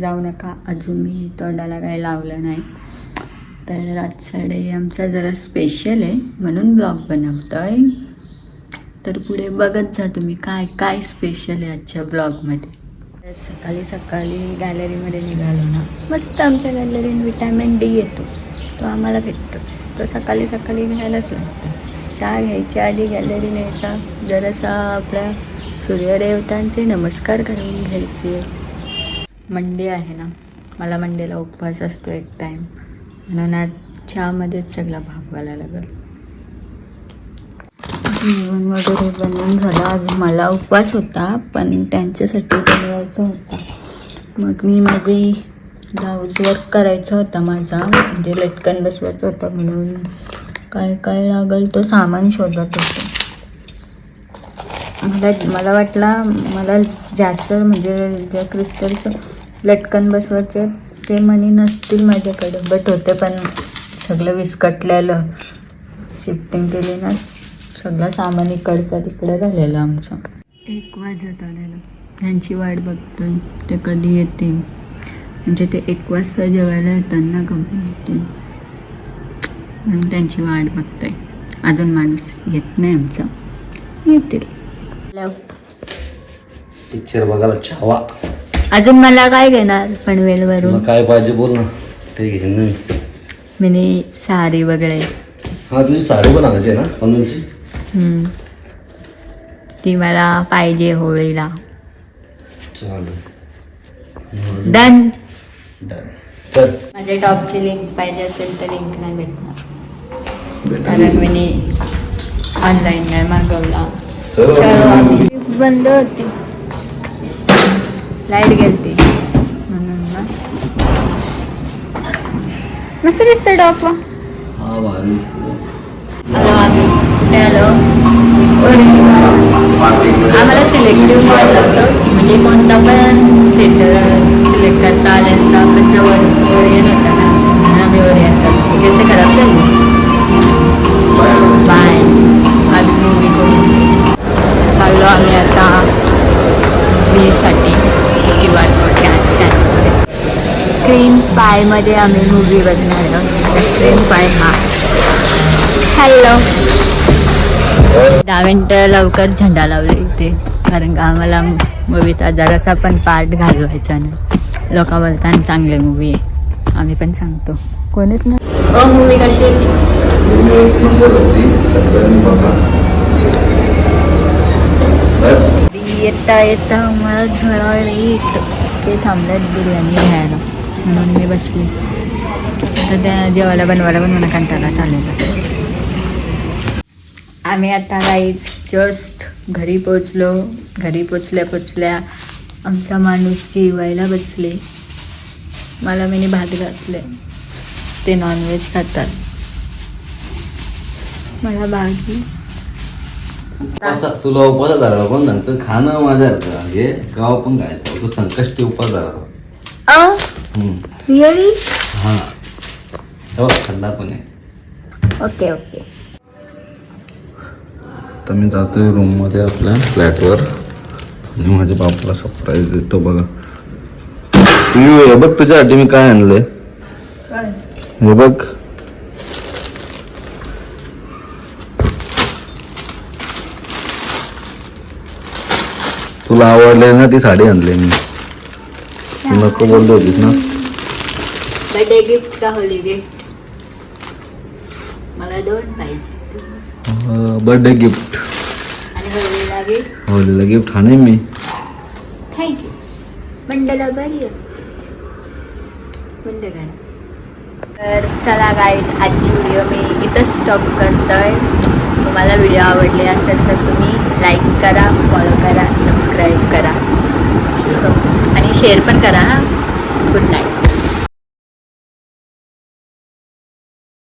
जाऊ नका. अजून मी तोंडाला काही लावलं नाही. तर आजचा डे आमचा जरा स्पेशल आहे. म्हणून ब्लॉग बनवतो आहे तर पुढे बघत जा तुम्ही काय काय स्पेशल आहे आजच्या ब्लॉगमध्ये तर सकाळी सकाळी गॅलरीमध्ये निघालो ना. मस्त आमच्या गॅलरीत विटॅमिन डी येतो. तो आम्हाला भेटतोच. तो सकाळी सकाळी घ्यायलाच लागतो. चहा घ्यायच्या आधी गॅलरी न्यायचा. जरासा आपल्या सूर्यदेवतांचे नमस्कार करून घ्यायचे. मंडे आहे ना मला मंडेला उपवास असतो एक टाईम म्हणून आज चहामध्येच सगळा भागवायला लागेल. जेवण वगैरे बनवून झालं. आज मला उपवास होता पण त्यांच्यासाठी बनवायचा होता. मग मी माझे ब्लाऊज वर्क करायचा होता माझा म्हणजे लटकन बसवायचं होतं म्हणून. काय काय लागल तो सामान शोधत होतो. मला मला वाटला मला जास्त म्हणजे ज्या क्रिस्टलचं लटकन बसवायचे ते मनी नसतील माझ्याकडे. बट होते पण सगळं विस्कटलेलं. शिफ्टिंग केली ना सगळं सामान इकडचं तिकडं झालेलं आमचं. एक वाजत आलेलं. त्यांची वाट बघतोय. ते कधी येतील? म्हणजे ते एक वाजता जेवायला येतात ना कंपनीतून म्हणून त्यांची वाट बघतोय. अजून माणूस येत नाही आमचा. येतील. पिक्चर बघायला छावा अजून मला काय घेणार तुला पनवेलवरून काय पाहिजे बोल ना. ते घे ना मिनी साडी वगैरे. हा तुझी साडी पण आणायची आहे ना हम्म. ती मला पाहिजे होळीला. चालेल. डन चल. माझ्या टॉपची लिंक पाहिजे असेल तर लिंक नाही भेटणार. कारण मी ऑनलाईन नाही मागवला. चल. बंद होती. लाइट गेलती. म्हणून ना. मस्त दिसतं टॉप हा भारी आलो आम्ही कुठे आलो? आम्हाला सिलेक्टिव्ह मॉल नव्हतं म्हणजे कोणता पण थिएटर सिलेक्ट करता आले असता पण जवळ ओरियन होता ना. आम्ही ओरियन करतो. कैसे खराब झाली बाय आम्ही मूवी करू. चाललो आम्ही आता साठी. क्यू आर कोड स्क्रीन पायमध्ये आम्ही मूवी बघणार आहोत. स्क्रीन पाय हा. हॅलो दहा मिनटं लवकर झेंडा लावले इथे कारण का आम्हाला मूवीचा जरासा पण पार्ट घालवायचा नाही. लोक बोलतात चांगले मूवी आहे. आम्ही पण सांगतो. कोणीच नाही. ओ मूवी कशी होती येता येता मला झळळीत ते थांबल्यात बिर्याणी घ्यायला. म्हणून मी बसली. तर त्या जेवायला बनवायला पण मला कंटाळा चालेल आम्ही आता राईज जस्ट घरी पोचलो घरी पोचल्या पोचल्या आमचा माणूस जेवायला बसले. मला मी भात घातले. ते नॉनव्हेज खातात. मला भाजी उपासा- तुला उपास झाला कोण सांगतं खाणं माझ्या हे गाव पण काय तो संकष्टी उपास झाला अ. रिअली हा. हे पण आहे. Okay okay. तर मी जातोय रूममध्ये आपल्या फ्लॅटवर आणि माझ्या बापाला सरप्राईज देतो बघा. पियू हे बघ तुझ्यासाठी मी काय आणलंय. हे बघ. तुला आवडले ना ती साडी आणली मी. तू नको बोलली होतीस ना? बर्थडे गिफ्ट का होली गिफ्ट मला दोन पाहिजे. बर्थडे गिफ्ट आणि गिफ्ट होलीला गिफ्ट हा नाही मी. थँक्यू बरी तर चला गाईड आजची व्हिडिओ मी इथंच स्टॉप करतोय. तुम्हाला व्हिडिओ आवडले असेल तर तुम्ही लाईक करा फॉलो करा सबस्क्राईब करा. आणि शेअर पण करा हां. Good night